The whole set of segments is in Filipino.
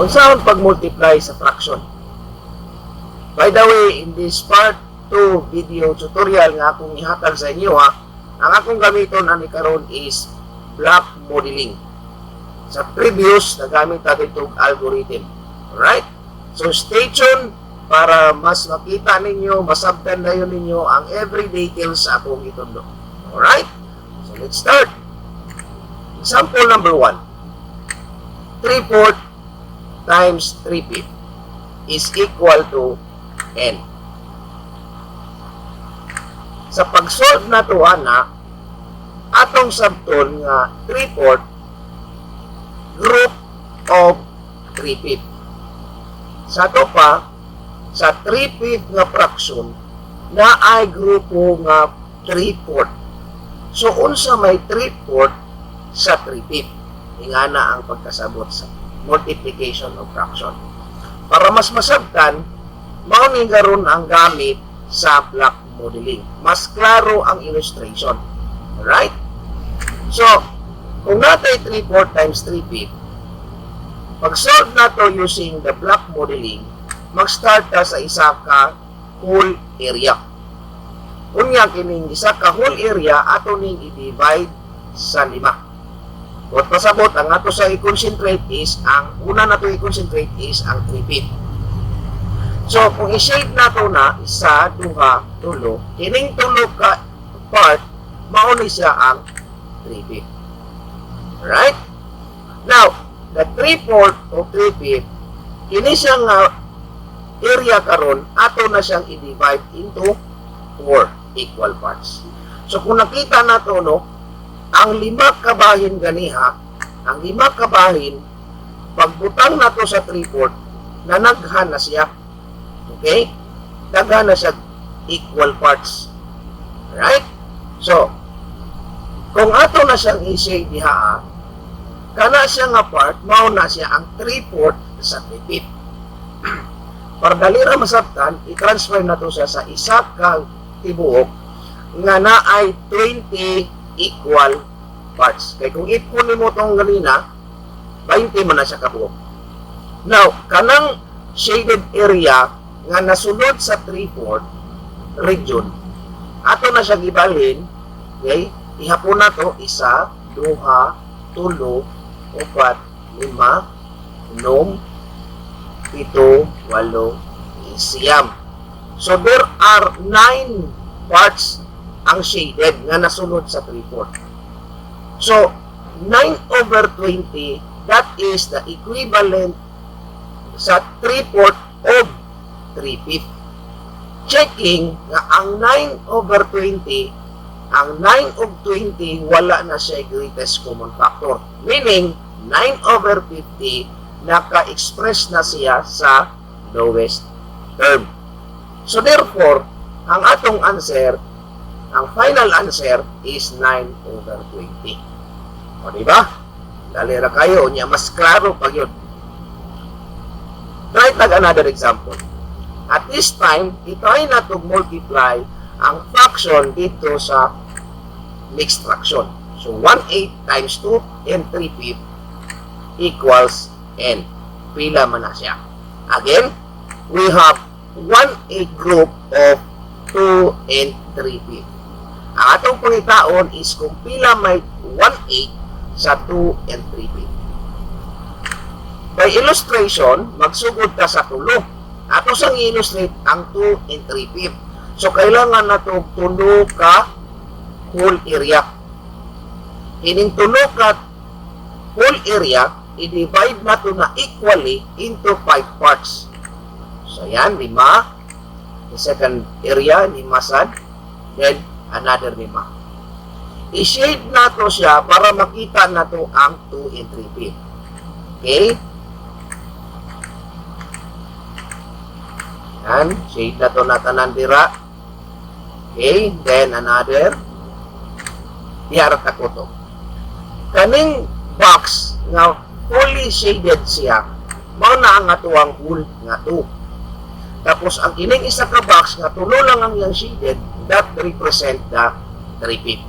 Unsaon pag-multiply sa fraction? By the way, in this part 2 video tutorial nga akong ihatag sa inyo ha, ang akong gamiton ani karon is block modeling. Sa previous, nagamit natin itong algorithm. Alright? So stay tuned para mas makita ninyo, masabtan na yun ninyo ang every details sa akong itundo. Alright? So let's start. Example number 1. 3 fourth times 3 fifth is equal to n. Sa pag-solve na to ana, atong sabton nga 3 fourth group of 3 fifth. Sa to pa, sa 3 fifth nga fraction, na ay grupo nga 3 fourth. So, unsa may 3 fourth sa 3 fifth. Nga na ang pagkasabot sa multiplication of fraction. Para mas masabtan, mao ni garon ang gamit sa block modeling. Mas klaro ang illustration. Alright? So, kung natay 3 4 times 3 fifth, pag-solve na to using the block modeling, mag-start ka sa isa ka whole area. Unya kining isa ka whole area ato ning i-divide sa lima. What pasabot ang ato sa i-concentrate is ang una na i-concentrate is ang 3 feet. So kung i-shade na to na isa, duha, tulo, kining tulo ka part mao ni siya ang 3 feet. Right? Now, the 3 fourth o 3 feet, kini siya nga area karon ato na siyang i-divide into 4 equal parts. So kung nakita na to no, ang lima kabahin ganiha, ang lima kabahin, pagbutang na to sa 3 fourth, nanaghan na siya. Okay? Naghan na siya equal parts. Right? So, kung ato na siyang i-shade diha, kana siya nga part, mao na siya ang 3 fourth sa 3 fifth. Para dali ra masabtan, i-transfer na to siya sa isa ka tibuok nga na ay 20 equal parts. Kaya kung ipon mo tong ganina, 20 man na siya kabuok. Now, kanang shaded area nga nasunod sa 3-4 region, ato na siya gibalhin, okay? Ihapon na to, isa, duha, tulo, upat, lima, inom, pito, walo, siyam. So there are nine parts ang shaded nga nasunod sa 3-4. So, 9 over 20, that is the equivalent sa 3-4 of 3-5. Checking nga ang 9 over 20, ang 9 of 20, wala na siya greatest common factor. Meaning, 9 over 50, naka-express na siya sa lowest term. So therefore, ang atong answer, ang final answer is 9 over 20. O di ba? Dali ra kayo, niya mas klaro pag yun. Try tag another example. At this time, itry na to multiply ang fraction dito sa mixed fraction. So, 1 8 times 2 and 3 fifth equals n. Pila man na siya. Again, we have 1 8 group of 2 and 3 fifth. Ang atong pangitaon is kung pila may 1 8 sa 2 and 3 fifth. By illustration, magsugod ka sa tulo. Ato sang illustrate ang 2 and 3 fifth. So, kailangan na to tulo ka whole area. Ining tulo ka whole area, i-divide na to na equally into 5 parts. So, yan, lima. The second area, lima sad. Then, another lima. I-shade na to siya para makita na to ang 2 and 3 feet. Okay? Yan, shade na to na tanan dira. Okay, then another. Iharap ako to. Kaning box nga fully shaded siya, mao na ang atuang hole nga to. Tapos ang kining isa ka box nga tulo lang ang yang shaded, that represent the 3 feet.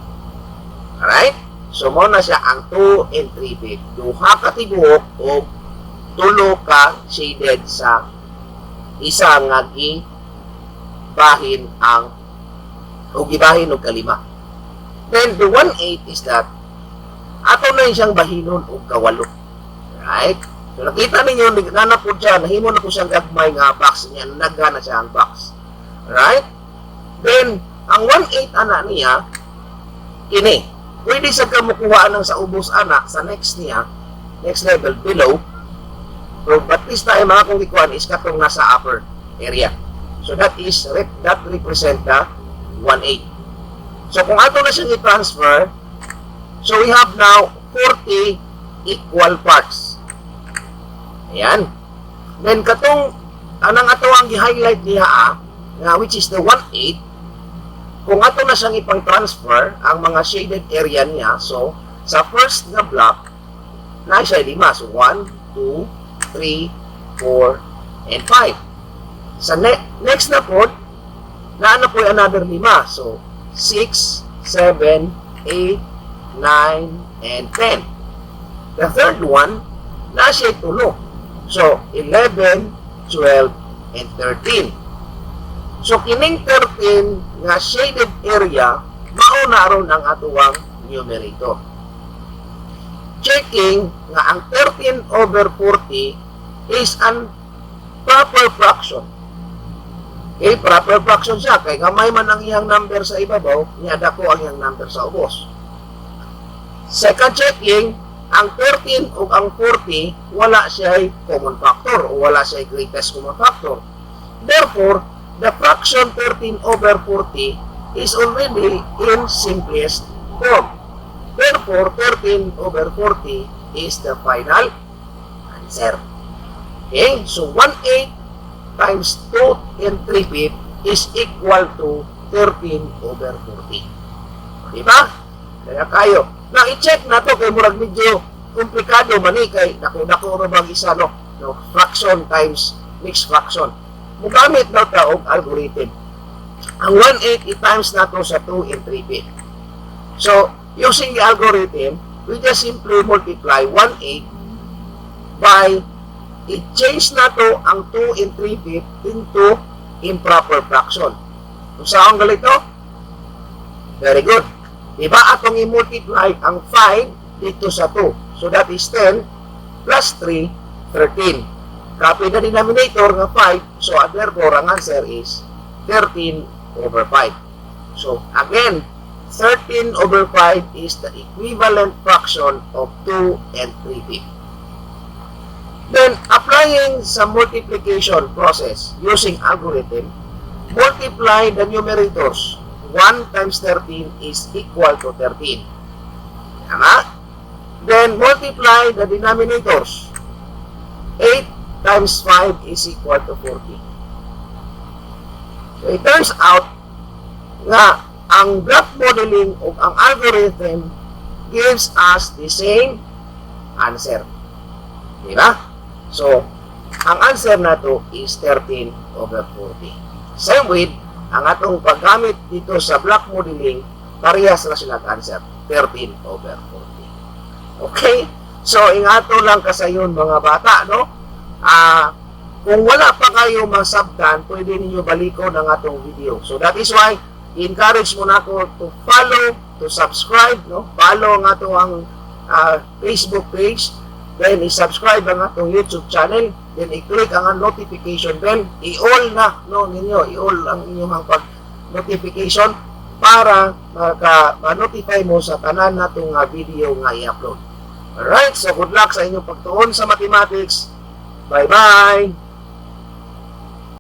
Alright? So, mo na siya ang 2 and 3 feet. Duha ka tibuok o tulo ka shaded sa isa nga gi bahin ang o gibahin og kalima. Then the 1-8 is that ato na siyang bahinon og kawalo. Right? So nakita ninyo, nagana po siya, nahimo na po siyang gagmay nga box niya, nagana siya ang box. Right? Then, ang 1-8 ana niya, kini, pwede sa kamukuha ng sa ubos ana sa next niya, next level below, So, at least tayo mga kung ikuan is katong nasa upper area. So, that is, that represent the 1-8. So, kung ato na siyang i-transfer, so we have now 40 equal parts. Ayan. Then, katong, anang ato ang i-highlight niya ah, which is the 1-8, kung ato na siyang ipang-transfer ang mga shaded area niya, so, sa first na block, na siya lima. So, 1, 2, 3, 4, and 5. Sa ne- next na po, na ano po another lima. So, 6, 7, 8, 9, and 10. The third one, na siya tulo. So, 11, 12, and 13. So, kining 13 nga shaded area, mauna ron ang atuwang numerator. Checking nga ang 13 over 40 is an proper fraction. Okay, proper fraction siya. Kaya gamay man ang iyang number sa ibabaw, niyada ko ang iyang number sa ubos. Second checking, ang 13 o ang 40, wala siya common factor o wala siya greatest common factor. Therefore, the fraction 13 over 40 is already in simplest form. Therefore, 13 over 40 is the final answer. Okay, so 1/8 times 2 and 3 fifth is equal to 13 over 40. Diba? Kaya kayo. Na i-check na to kay murag medyo komplikado man kay dako dako ra bang isa no, no fraction times mixed fraction. Mugamit na ta og algorithm. Ang 1/8 i-times na to sa 2 and 3 fifth. So, using the algorithm, we just simply multiply 1/8 by i-change na to ang 2 and 3 fifth into improper fraction. Kung saan galito? Very good. Diba atong i-multiply ang 5 dito sa 2. So that is 10 plus 3, 13. Copy the denominator nga 5. So therefore, ang answer is 13 over 5. So again, 13 over 5 is the equivalent fraction of 2 and 3 fifth. Then, applying sa multiplication process using algorithm, multiply the numerators. 1 times 13 is equal to 13. Tama? Then, multiply the denominators. 8 times 5 is equal to 40. So, it turns out nga ang graph modeling o ang algorithm gives us the same answer. Di ba? So, ang answer na to is 13 over 40. Same with, ang atong paggamit dito sa block modeling, parehas na sila answer, 13 over 40. Okay? So, ingato lang kasayon mga bata, no? Ah, kung wala pa kayo masabtan, pwede ninyo baliko ng atong video. So, that is why, encourage mo na ako to follow, to subscribe, no? Follow ang ato ang ah, Facebook page, then i-subscribe ang atong YouTube channel, then i-click ang notification bell, i-all na, no, ninyo, i-all ang inyong pag notification para maka ma-notify mo sa tanan natong nga video nga i-upload. Alright, so good luck sa inyong pagtuon sa mathematics. Bye bye.